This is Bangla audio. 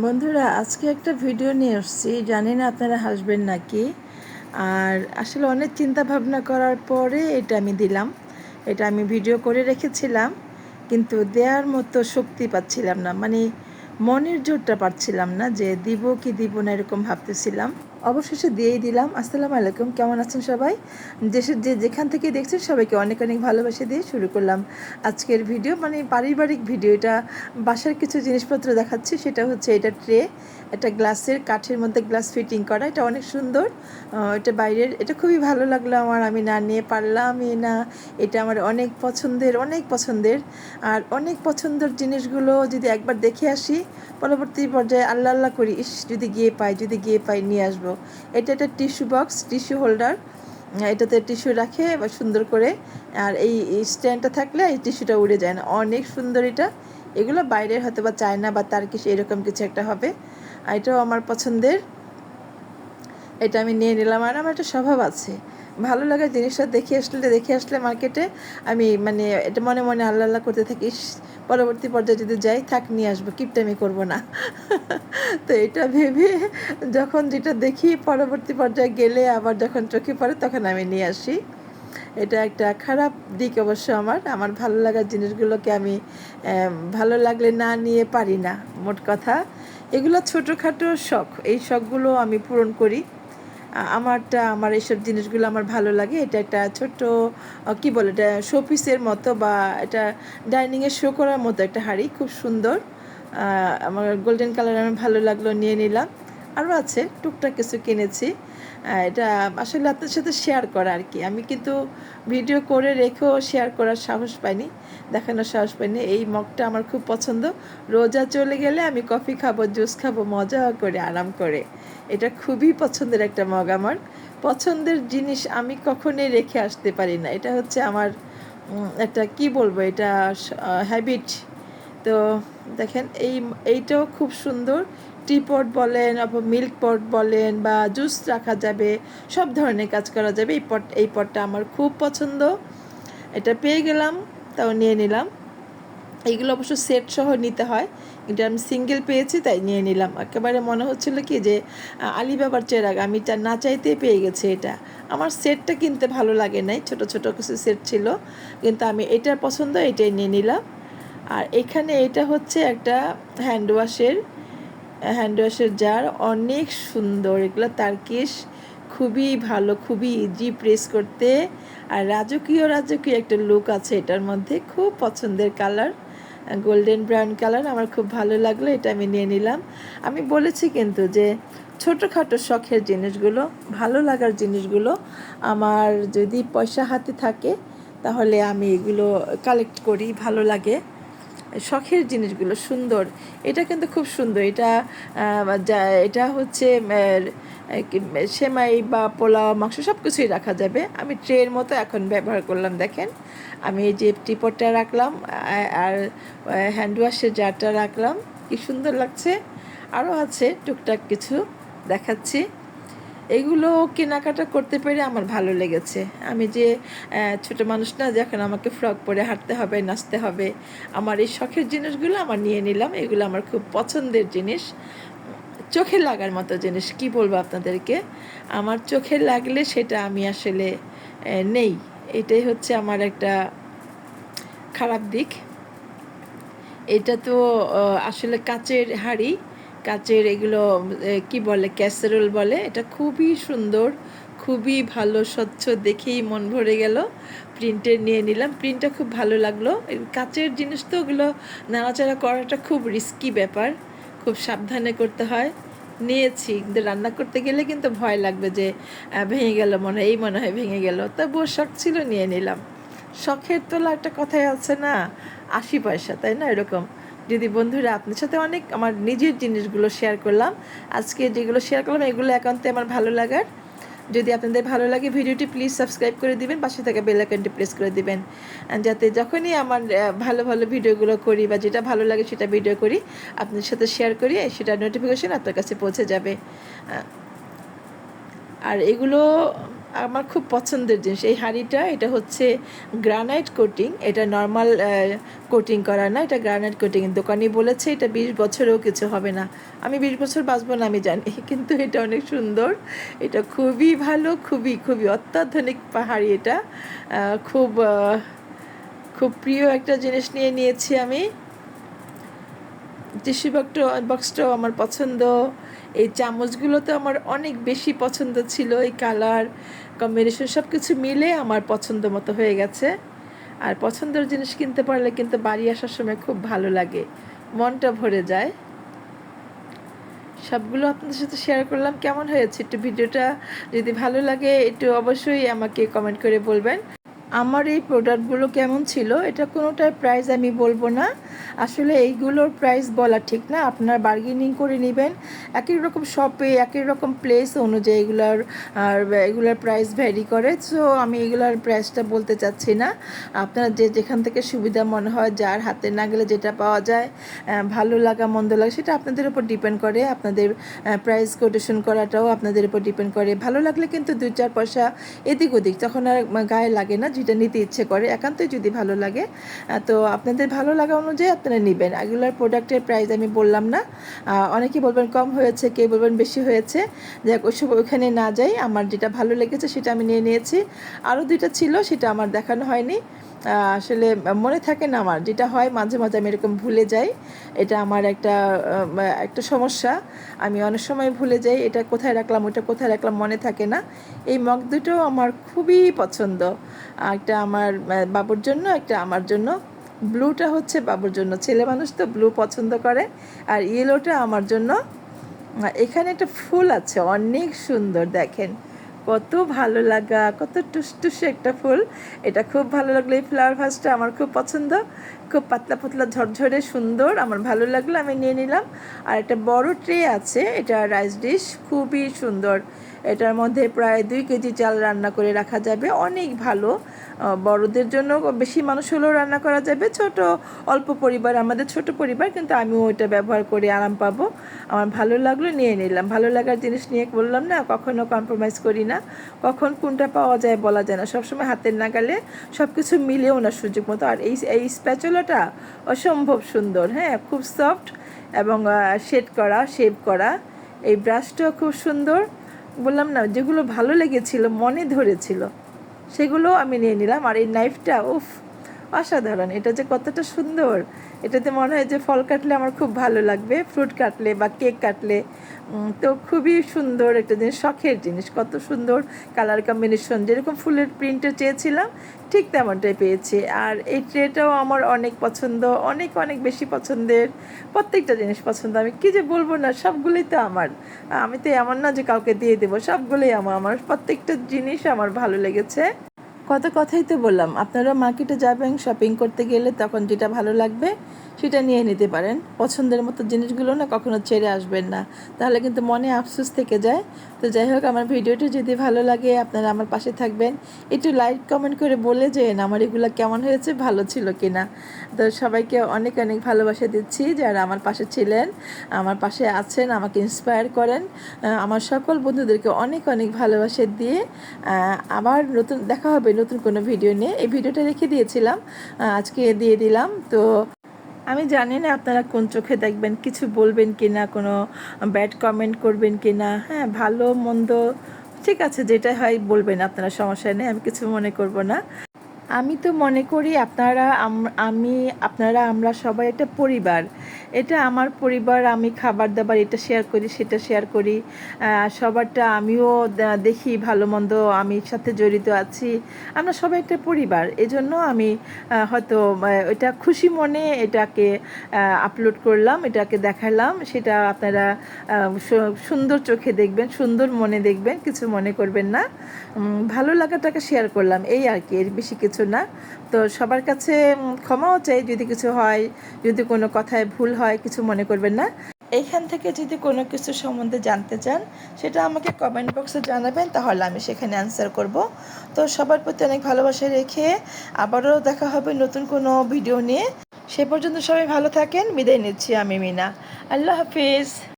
বন্ধুরা, আজকে একটা ভিডিও নিয়ে এসেছি জানি না আপনারা হাসবেন নাকি। আর আসলে অনেক চিন্তা ভাবনা করার পরে এটা আমি দিলাম। এটা আমি ভিডিও করে রেখেছিলাম, কিন্তু দেওয়ার মতো শক্তি পাচ্ছিলাম না। মানে মনের জোরটা পাচ্ছিলাম না যে দিব কি দিব না এরকম ভাবতেছিলাম। অবশেষে দিয়েই দিলাম। আসসালামু আলাইকুম, কেমন আছেন সবাই? দেশের যে যেখান থেকে দেখছেন সবাইকে অনেক অনেক ভালোবাসা দিয়ে শুরু করলাম আজকের ভিডিও। মানে পারিবারিক ভিডিও, এটা বাসার কিছু জিনিসপত্র দেখাচ্ছি, সেটা হচ্ছে এটা ট্রে, এটা গ্লাসের কাঠের মধ্যে গ্লাস ফিটিং করা, এটা অনেক সুন্দর। এটা বাইরের, এটা খুবই ভালো লাগল আমার, আমি না নিয়ে পারলামই না। এটা আমার অনেক পছন্দের অনেক পছন্দের। আর অনেক পছন্দের জিনিসগুলো যদি একবার দেখে আসি পরবর্তী পর্যায়ে আল্লাহ আল্লাহ করি, ইস, যদি গিয়ে পাই, যদি গিয়ে পাই, নিয়ে আসব। এটা একটা টিস্যু বক্স, টিস্যু হোল্ডার। এটাতে টিস্যু রাখে, বা সুন্দর করে। আর এই স্ট্যান্ডটা থাকলে এই টিস্যুটা উড়ে যায় না। অনেক সুন্দর এটা। এগুলো বাইরের হয়তো বা চায়না বা তার কিছু এরকম কিছু একটা হবে। আর এটাও আমার পছন্দের। এটা আমি নিয়ে নিলাম। আর আমার একটা স্বভাব আছে। ভালো লাগার জিনিসটা দেখে আসলে দেখে আসলে মার্কেটে আমি মানে এটা মনে মনে আল্লাহ আল্লাহ করতে থাকি পরবর্তী পর্যায়ে যদি যাই, থাক, নিয়ে আসব কিপটামি করব না। তো এটা ভেবে যখন যেটা দেখি, পরবর্তী পর্যায়ে গেলে আবার যখন চোখে পড়ে, তখন আমি নিয়ে আসি। এটা একটা খারাপ দিক অবশ্য আমার। আমার ভালো লাগার জিনিসগুলোকে আমি ভালো লাগলে না নিয়ে পারি না, মোট কথা। এগুলো ছোটোখাটো শখ। এই শখগুলো আমি পূরণ করি। আমারটা, আমার এইসব জিনিসগুলো আমার ভালো লাগে। এটা একটা ছোট্ট কি বলে এটা, শোপিসের মতো বা এটা ডাইনিংয়ে শো করার মতো একটা হাড়ি, খুব সুন্দর। আমার গোল্ডেন কালার আমার ভালো লাগল, নিয়ে নিলাম। আরও আছে, টুকটাক কিছু কিনেছি। এটা আসলে আপনার সাথে শেয়ার করা আর কি। আমি কিন্তু ভিডিও করে রেখেও শেয়ার করার সাহস পাইনি, দেখানোর সাহস পাইনি। এই মগটা আমার খুব পছন্দ। রোজা চলে গেলে আমি কফি খাব জুস খাব, মজা করে, আরাম করে। এটা খুবই পছন্দের একটা মগ আমার। পছন্দের জিনিস আমি কখনোই রেখে আসতে পারি না। এটা হচ্ছে আমার একটা কি বলব? এটা হ্যাবিট তো দেখেন, এই, এইটাও খুব সুন্দর। টি পট বলেন, অথবা মিল্ক পট বলেন বা জুস রাখা যাবে, সব ধরনের কাজ করা যাবে। এই পট এই পটটা আমার খুব পছন্দ। এটা পেয়ে গেলাম, তাও নিয়ে নিলাম। এইগুলো অবশ্য সেট সহ নিতে হয়। কিন্তু আমি সিঙ্গেল পেয়েছি, তাই নিয়ে নিলাম। একেবারে মনে হচ্ছিল কি যে আলিবাবার চেরাগ, আমি তা না চাইতেই পেয়ে গেছি এটা। আমার সেটটা কিনতে ভালো লাগে নাই, ছোট ছোট কিছু সেট ছিল। কিন্তু আমি এটার পছন্দ, এটাই নিয়ে নিলাম। আর এখানে এটা হচ্ছে একটা হ্যান্ড ওয়াশের হ্যান্ড ওয়াশের জার অনেক সুন্দর। এগুলো তার তার্কিশ খুবই ভালো, খুবই ইজি প্রেস করতে। আর রাজকীয় রাজকীয় একটা লুক আছে এটার মধ্যে, খুব পছন্দের কালার গোল্ডেন ব্রাউন কালার আমার খুব ভালো লাগল, এটা আমি নিয়ে নিলাম। আমি বলেছি কিন্তু যে ছোটোখাটো শখের জিনিসগুলো, ভালো লাগার জিনিসগুলো আমার যদি পয়সা হাতে থাকে, তাহলে আমি এগুলো কালেক্ট করি, ভালো লাগে। শখের জিনিসগুলো, সুন্দর। এটা কিন্তু খুব সুন্দর। এটা এটা হচ্ছে সেমাই বা পোলাও, মাংস সব কিছুই রাখা যাবে। আমি ট্রের মতো এখন ব্যবহার করলাম, দেখেন। আমি এই যে টিপটটা রাখলাম আর হ্যান্ড ওয়াশের জারটা রাখলাম। কি সুন্দর লাগছে। আরও আছে, টুকটাক কিছু দেখাচ্ছি। এগুলো কেনাকাটা করতে পেরে আমার ভালো লেগেছে। আমি যে ছোট মানুষ না যখন আমাকে ফ্রক পরে হাঁটতে হবে, নাচতে হবে, আমার এই শখের জিনিসগুলো আমার নিয়ে নিলাম। এগুলো আমার খুব পছন্দের জিনিস। চোখে লাগার মতো জিনিস, কি বলব আপনাদেরকে? আমার চোখে লাগলে সেটা আমি আসলে নেই। এটাই হচ্ছে আমার একটা খারাপ দিক। এটা তো আসলে কাচের হাঁড়ি। কাচের এগুলো কি বলে ক্যাসেরোল বলে, এটা খুবই সুন্দর, খুবই ভালো, স্বচ্ছ, দেখেই মন ভরে গেল। প্রিন্টের নিয়ে নিলাম প্রিন্টটা খুব ভালো লাগল। কাচের জিনিস তো ওগুলো নাড়াচাড়া করাটা খুব রিস্কি ব্যাপার, খুব সাবধানে করতে হয়। নিয়েছি, কিন্তু রান্না করতে গেলে কিন্তু ভয় লাগবে যে ভেঙে গেল মনে হয়, এই মনে হয় ভেঙে গেল। তবুও শখ ছিল, নিয়ে নিলাম। শখের তোলা একটা কথাই আছে না, আশি পয়সা, তাই না, এরকম? যদি বন্ধুরা, আপনার সাথে অনেক আমার নিজের জিনিসগুলো শেয়ার করলাম। আজকে যেগুলো শেয়ার করলাম, এগুলো একান্তে আমার ভালো লাগার। যদি আপনাদের ভালো লাগে ভিডিওটি প্লিজ সাবস্ক্রাইব করে দিবেন, পাশে থাকা বেল আইকনটি প্রেস করে দিবেন। যাতে যখনই আমার ভালো ভালো ভিডিওগুলো করি বা যেটা ভালো লাগে সেটা ভিডিও করি, আপনার সাথে শেয়ার করি সেটা নোটিফিকেশান আপনার কাছে পৌঁছে যাবে। আর এগুলো আমার খুব পছন্দের জিনিস। এই হাঁড়িটা, এটা হচ্ছে গ্রানাইট কোটিং এটা নর্মাল কোটিং করা না, এটা গ্রানাইট কোটিং দোকানি বলেছে, এটা বিশ বছরেও কিছু হবে না। আমি বিশ বছর বাঁচবো না, আমি জানি, কিন্তু এটা অনেক সুন্দর। এটা খুবই ভালো, খুবই খুবই অত্যাধুনিক পাহাড়ি এটা। খুব খুব প্রিয় একটা জিনিস নিয়ে নিয়েছি আমি। টিস্যু বক্সটা বক্সটাও আমার পছন্দ। এই চামচগুলো তো আমার অনেক বেশি পছন্দ ছিল, এই কালার কম্বিনেশন সব কিছু মিলে আমার পছন্দ মতো হয়ে গেছে। আর পছন্দের জিনিস কিনতে পারলে কিন্তু বাড়ি আসার সময় খুব ভালো লাগে, মনটা ভরে যায়। সবগুলো আপনাদের সাথে শেয়ার করলাম, কেমন হয়েছে? একটু ভিডিওটা যদি ভালো লাগে, একটু অবশ্যই আমাকে কমেন্ট করে বলবেন। আমার এই প্রোডাক্টগুলো কেমন ছিল, এটা কোনোটার প্রাইস আমি বলব না। আসলে এইগুলোর প্রাইস বলা ঠিক না, আপনার বার্গেনিং করে নেবেন। একই রকম শপে একই রকম প্লেস অনুযায়ী এগুলার, আর এগুলার প্রাইস ভ্যারি করে। সো আমি এগুলার প্রাইসটা বলতে চাচ্ছি না। আপনার যে যেখান থেকে সুবিধা মনে হয়, যার হাতে না গেলে যেটা পাওয়া যায় ভালো লাগা, মন্দ লাগা, সেটা আপনাদের উপর ডিপেন্ড করে। আপনাদের প্রাইস কোটেশন করাটাও আপনাদের উপর ডিপেন্ড করে। ভালো লাগলে কিন্তু দুই চার পয়সা এদিক ওদিক, তখন আর গায়ে লাগে না। যেটা নিতে ইচ্ছে করে, একান্তই যদি ভালো লাগে তো আপনাদের ভালো লাগা অনুযায়ী আপনারা নেবেন। এগুলোর প্রোডাক্টের প্রাইস আমি বললাম না। অনেকে বলবেন কম হয়েছে কে বলবেন বেশি হয়েছে। যাক ওইসব ওইখানে না যাই, আমার যেটা ভালো লেগেছে সেটা আমি নিয়ে নিয়েছি। আরও দুইটা ছিল, সেটা আমার দেখানো হয়নি। আসলে মনে থাকে না আমার। যেটা হয়, মাঝে মাঝে আমি এরকম ভুলে যাই। এটা আমার একটা একটা সমস্যা। আমি অনেক সময় ভুলে যাই, এটা কোথায় রাখলাম ওটা কোথায় রাখলাম মনে থাকে না। এই মগ দুটো আমার খুবই পছন্দ। একটা আমার বাবুর জন্য, একটা আমার জন্য। ব্লুটা হচ্ছে বাবুর জন্য। ছেলে মানুষ তো ব্লু পছন্দ করে। আর ইয়েলোটা আমার জন্য। এখানে একটা ফুল আছে, অনেক সুন্দর, দেখেন। কত ভালো লাগা, কত টুসটুসে একটা ফুল। এটা খুব ভালো লাগল এই ফ্লাওয়ার ভাসটা আমার খুব পছন্দ। খুব পাতলা পাতলা ঝরঝরে সুন্দর, আমার ভালো লাগল, আমি নিয়ে নিলাম। আর একটা বড় ট্রে আছে, এটা রাইস ডিশ খুবই সুন্দর। এটার মধ্যে প্রায় দুই কেজি চাল রান্না করে রাখা যাবে, অনেক ভালো। বড়দের জন্য বেশি মানুষ হলেও রান্না করা যাবে। ছোট, অল্প পরিবার, আমাদের ছোট পরিবার, কিন্তু আমিও ওইটা ব্যবহার করে আরাম পাবো। আমার ভালো লাগল, নিয়ে নিলাম। ভালো লাগার জিনিস নিয়ে বললাম না, কখনো কম্প্রোমাইজ করি না। কখন কোনটা পাওয়া যায় বলা যায় না। সবসময় হাতের নাগালে সব কিছু মিলেও না সুযোগ মতো। আর এই এই স্প্যাচুলাটা অসম্ভব সুন্দর হ্যাঁ? খুব সফট এবং শেড করা শেপ করা। এই ব্রাশটাও খুব সুন্দর। বললাম না, যেগুলো ভালো লেগেছিল, মনে ধরেছিল। সেগুলো আমি নিয়ে নিলাম। আর এই নাইফটা উফ! অসাধারণ। এটা যে কতটা সুন্দর। এটাতে মনে হয় যে ফল কাটলে আমার খুব ভালো লাগবে। ফ্রুট কাটলে বা কেক কাটলে তো খুবই সুন্দর একটা জিনিস, শখের জিনিস। কত সুন্দর কালার কম্বিনেশন। যেরকম ফুলের প্রিন্টে চেয়েছিলাম, ঠিক তেমনটাই পেয়েছি। আর এই ট্রেটাও আমার অনেক পছন্দ, অনেক অনেক বেশি পছন্দের, প্রত্যেকটা জিনিস পছন্দ। আমি কি যে বলব না, সবগুলোই তো আমার। আমি তো এমন না যে কাউকে দিয়ে দেবো, সবগুলোই আমার আমার প্রত্যেকটা জিনিস আমার ভালো লেগেছে। কত কথাই তো বললাম। আপনারা মার্কেটে যাবেন শপিং করতে গেলে তখন যেটা ভালো লাগবে সেটা নিয়ে নিতে পারেন। পছন্দের মতো জিনিসগুলো না কখনো ছেড়ে আসবেন না। তাহলে কিন্তু মনে আফসোস থেকে যায়। তো যাই হোক, আমার ভিডিওটি যদি ভালো লাগে, আপনারা আমার পাশে থাকবেন। একটু লাইক, কমেন্ট করে বলে যেন আমার এগুলো কেমন হয়েছে, ভালো ছিল কি না তো সবাইকে অনেক অনেক ভালোবাসা দিচ্ছি। যারা আমার পাশে ছিলেন, আমার পাশে আছেন, আমাকে ইন্সপায়ার করেন আমার সকল বন্ধুদেরকে অনেক অনেক ভালোবাসা দিয়ে আবার নতুন, দেখা হবে নতুন কোনো ভিডিও নিয়ে। এই ভিডিওটা রেখে দিয়েছিলাম আজকে দিয়ে দিলাম। তো আমি জানি না আপনারা কোন চোখে দেখবেন, কিছু বলবেন কি না কোনো ব্যাড কমেন্ট করবেন কি না হ্যাঁ ভালো, মন্দ, ঠিক আছে যেটা হয় বলবেন, আপনারা সমস্যা নেই, আমি কিছু মনে করব না। আমি তো মনে করি আপনারা আমি আপনারা, আমরা সবাই একটা পরিবার। এটা আমার পরিবার, আমি খাবার দাবার এটা শেয়ার করি, সেটা শেয়ার করি। সবারটা আমিও দেখি ভালো মন্দ, আমি সাথে জড়িত আছি। আমরা সবাই একটা পরিবার। এজন্য আমি হয়তো এটা খুশি মনে এটাকে আপলোড করলাম, এটাকে দেখালাম। সেটা আপনারা সুন্দর চোখে দেখবেন, সুন্দর মনে দেখবেন, কিছু মনে করবেন না। ভালো লাগাটাকে শেয়ার করলাম। এই আর কি, এর বেশি কিছু না। তো সবার কাছে ক্ষমাও চাই যদি কিছু হয়, যদি কোনো কথায় ভুল হয়, কিছু মনে করবেন না। এইখান থেকে যদি কোনো কিছু সম্বন্ধে জানতে চান, সেটা আমাকে কমেন্ট বক্সে জানাবেন, তাহলে আমি সেখানে অ্যান্সার করব। তো সবার প্রতি অনেক ভালোবাসা রেখে আবারও দেখা হবে নতুন কোনো ভিডিও নিয়ে। সে পর্যন্ত সবাই ভালো থাকেন, বিদায় নিচ্ছি আমি মিনা। আল্লাহ হাফিজ।